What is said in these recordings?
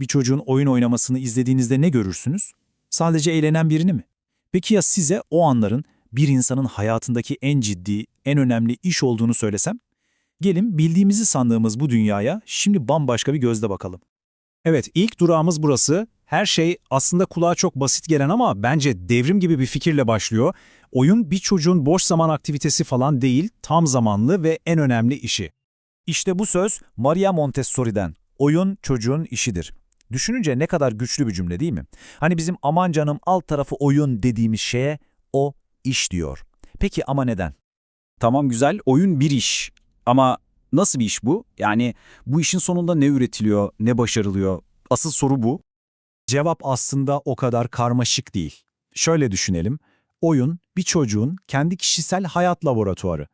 Bir çocuğun oyun oynamasını izlediğinizde ne görürsünüz? Sadece eğlenen birini mi? Peki ya size o anların bir insanın hayatındaki en ciddi, en önemli iş olduğunu söylesem? Gelin bildiğimizi sandığımız bu dünyaya şimdi bambaşka bir gözle bakalım. Evet, ilk durağımız burası. Her şey aslında kulağa çok basit gelen ama bence devrim gibi bir fikirle başlıyor. Oyun bir çocuğun boş zaman aktivitesi falan değil, tam zamanlı ve en önemli işi. İşte bu söz Maria Montessori'den. Oyun çocuğun işidir. Düşününce ne kadar güçlü bir cümle değil mi? Hani bizim aman canım alt tarafı oyun dediğimiz şeye o iş diyor. Peki ama neden? Tamam güzel, oyun bir iş. Ama nasıl bir iş bu? Yani bu işin sonunda ne üretiliyor, ne başarılıyor? Asıl soru bu. Cevap aslında o kadar karmaşık değil. Şöyle düşünelim. Oyun bir çocuğun kendi kişisel hayat laboratuvarı.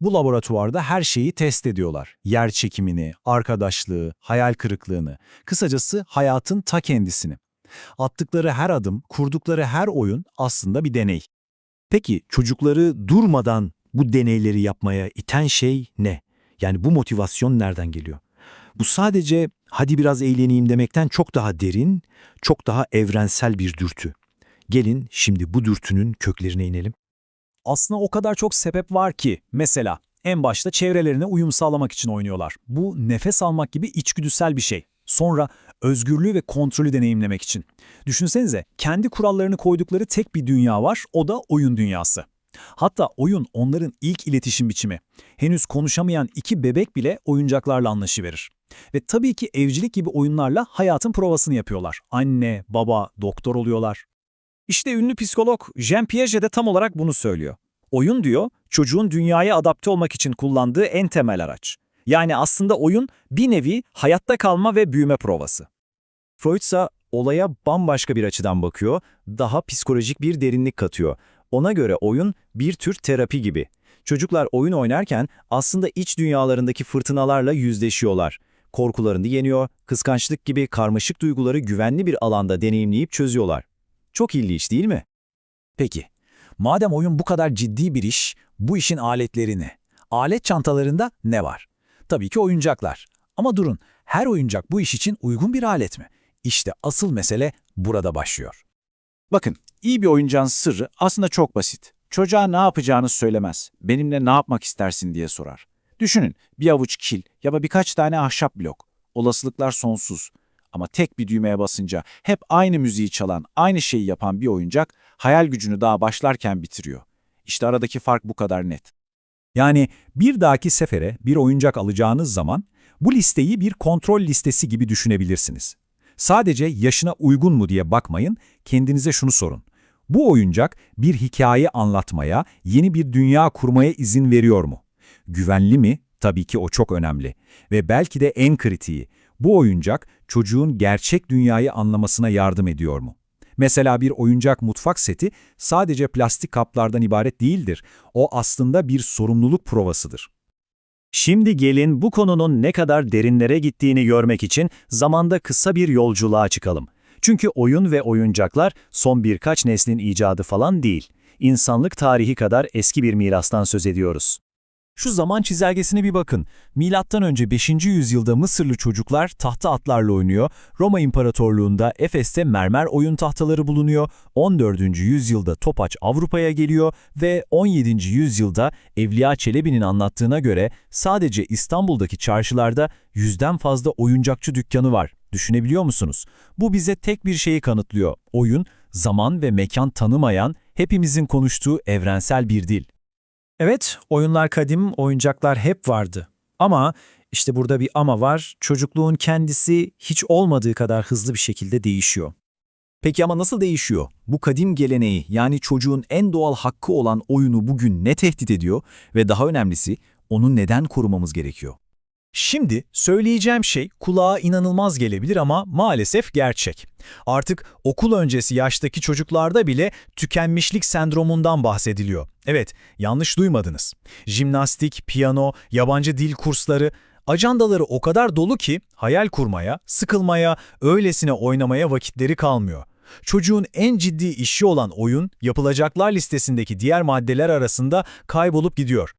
Bu laboratuvarda her şeyi test ediyorlar. Yer çekimini, arkadaşlığı, hayal kırıklığını, kısacası hayatın ta kendisini. Attıkları her adım, kurdukları her oyun aslında bir deney. Peki çocukları durmadan bu deneyleri yapmaya iten şey ne? Yani bu motivasyon nereden geliyor? Bu sadece hadi biraz eğleneyim demekten çok daha derin, çok daha evrensel bir dürtü. Gelin şimdi bu dürtünün köklerine inelim. Aslında o kadar çok sebep var ki. Mesela en başta çevrelerine uyum sağlamak için oynuyorlar. Bu nefes almak gibi içgüdüsel bir şey. Sonra özgürlüğü ve kontrolü deneyimlemek için. Düşünsenize kendi kurallarını koydukları tek bir dünya var, o da oyun dünyası. Hatta oyun onların ilk iletişim biçimi. Henüz konuşamayan iki bebek bile oyuncaklarla anlaşıverir. Ve tabii ki evcilik gibi oyunlarla hayatın provasını yapıyorlar. Anne, baba, doktor oluyorlar. İşte ünlü psikolog Jean Piaget de tam olarak bunu söylüyor. Oyun diyor, çocuğun dünyaya adapte olmak için kullandığı en temel araç. Yani aslında oyun bir nevi hayatta kalma ve büyüme provası. Freud ise olaya bambaşka bir açıdan bakıyor, daha psikolojik bir derinlik katıyor. Ona göre oyun bir tür terapi gibi. Çocuklar oyun oynarken aslında iç dünyalarındaki fırtınalarla yüzleşiyorlar. Korkularını yeniyor, kıskançlık gibi karmaşık duyguları güvenli bir alanda deneyimleyip çözüyorlar. Çok ilginç değil mi? Peki, madem oyun bu kadar ciddi bir iş, bu işin aletleri ne? Alet çantalarında ne var? Tabii ki oyuncaklar. Ama durun, her oyuncak bu iş için uygun bir alet mi? İşte asıl mesele burada başlıyor. Bakın, iyi bir oyuncağın sırrı aslında çok basit. Çocuğa ne yapacağını söylemez. Benimle ne yapmak istersin diye sorar. Düşünün, bir avuç kil ya da birkaç tane ahşap blok. Olasılıklar sonsuz. Ama tek bir düğmeye basınca hep aynı müziği çalan, aynı şeyi yapan bir oyuncak hayal gücünü daha başlarken bitiriyor. İşte aradaki fark bu kadar net. Yani bir dahaki sefere bir oyuncak alacağınız zaman bu listeyi bir kontrol listesi gibi düşünebilirsiniz. Sadece yaşına uygun mu diye bakmayın, kendinize şunu sorun. Bu oyuncak bir hikaye anlatmaya, yeni bir dünya kurmaya izin veriyor mu? Güvenli mi? Tabii ki o çok önemli. Ve belki de en kritiği, bu oyuncak çocuğun gerçek dünyayı anlamasına yardım ediyor mu? Mesela bir oyuncak mutfak seti sadece plastik kaplardan ibaret değildir. O aslında bir sorumluluk provasıdır. Şimdi gelin bu konunun ne kadar derinlere gittiğini görmek için zamanda kısa bir yolculuğa çıkalım. Çünkü oyun ve oyuncaklar son birkaç neslin icadı falan değil. İnsanlık tarihi kadar eski bir mirastan söz ediyoruz. Şu zaman çizelgesine bir bakın. Milattan önce 5. yüzyılda Mısırlı çocuklar tahta atlarla oynuyor. Roma İmparatorluğu'nda Efes'te mermer oyun tahtaları bulunuyor. 14. yüzyılda topaç Avrupa'ya geliyor ve 17. yüzyılda Evliya Çelebi'nin anlattığına göre sadece İstanbul'daki çarşılarda yüzden fazla oyuncakçı dükkanı var. Düşünebiliyor musunuz? Bu bize tek bir şeyi kanıtlıyor. Oyun, zaman ve mekan tanımayan, hepimizin konuştuğu evrensel bir dil. Evet, oyunlar kadim, oyuncaklar hep vardı. Ama işte burada bir ama var, çocukluğun kendisi hiç olmadığı kadar hızlı bir şekilde değişiyor. Peki ama nasıl değişiyor? Bu kadim geleneği yani çocuğun en doğal hakkı olan oyunu bugün ne tehdit ediyor ve daha önemlisi onu neden korumamız gerekiyor? Şimdi söyleyeceğim şey kulağa inanılmaz gelebilir ama maalesef gerçek. Artık okul öncesi yaştaki çocuklarda bile tükenmişlik sendromundan bahsediliyor. Evet, yanlış duymadınız. Jimnastik, piyano, yabancı dil kursları, ajandaları o kadar dolu ki hayal kurmaya, sıkılmaya, öylesine oynamaya vakitleri kalmıyor. Çocuğun en ciddi işi olan oyun, yapılacaklar listesindeki diğer maddeler arasında kaybolup gidiyor.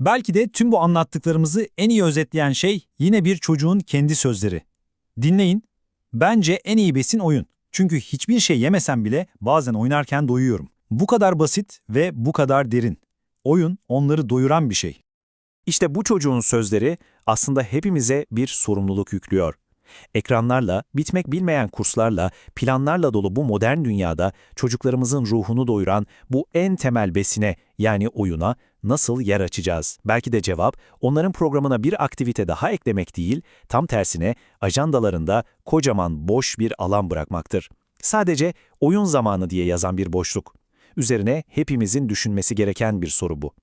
Belki de tüm bu anlattıklarımızı en iyi özetleyen şey yine bir çocuğun kendi sözleri. Dinleyin. Bence en iyi besin oyun. Çünkü hiçbir şey yemesem bile bazen oynarken doyuyorum. Bu kadar basit ve bu kadar derin. Oyun onları doyuran bir şey. İşte bu çocuğun sözleri aslında hepimize bir sorumluluk yüklüyor. Ekranlarla, bitmek bilmeyen kurslarla, planlarla dolu bu modern dünyada çocuklarımızın ruhunu doyuran bu en temel besine yani oyuna nasıl yer açacağız? Belki de cevap onların programına bir aktivite daha eklemek değil, tam tersine ajandalarında kocaman boş bir alan bırakmaktır. Sadece oyun zamanı diye yazan bir boşluk. Üzerine hepimizin düşünmesi gereken bir soru bu.